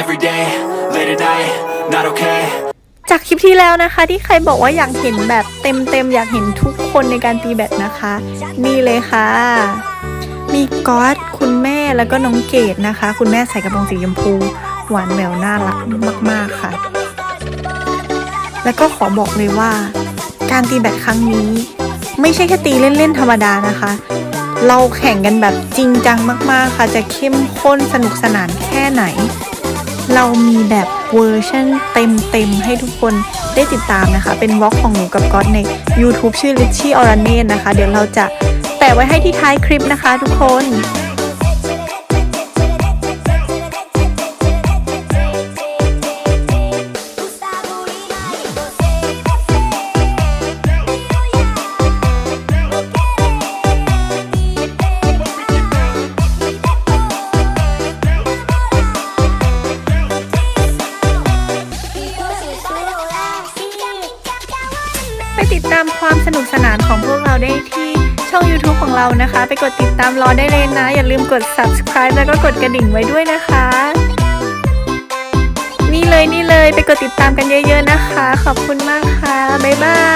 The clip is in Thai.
every day, late at night, not okay. จากคลิปที่แล้วนะคะ ที่ใครบอกว่าอยากเห็นแบบเต็มๆอยากเห็นทุกคนในการตีแบดนะคะ นี่เลยค่ะ มีก๊อตคุณแม่แล้วก็น้องเกดนะคะ คุณแม่ใส่กระโปรงสีชมพู หวานแหววน่ารักมากๆค่ะ แล้วก็ขอบอกเลยว่า การตีแบดครั้งนี้ ไม่ใช่แค่ตีเล่นๆธรรมดานะคะ เราแข่งกันแบบจริงจังมาก ๆ ค่ะ จะเข้มข้นสนุกสนานแค่ไหน เรามีแบบเวอร์ชันเต็ม ๆ ให้ทุกคนได้ติดตามนะคะ เป็นวอล์กของหนูกับก๊อตใน YouTube ชื่อ Richie o r a n e นะคะ เดี๋ยวเราจะแปะไว้ให้ที่ท้ายคลิปนะคะทุกคน ไปติดตามความสนุกสนานของพวกเราได้ที่ช่อง YouTube ของเรานะคะ ไปกดติดตามรอได้เลยนะ อย่าลืมกด subscribe แล้วก็กดกระดิ่งไว้ด้วยนะคะ นี่เลยนี่เลยไปกดติดตามกันเยอะ ๆนะคะ ขอบคุณมากค่ะ บ๊ายบาย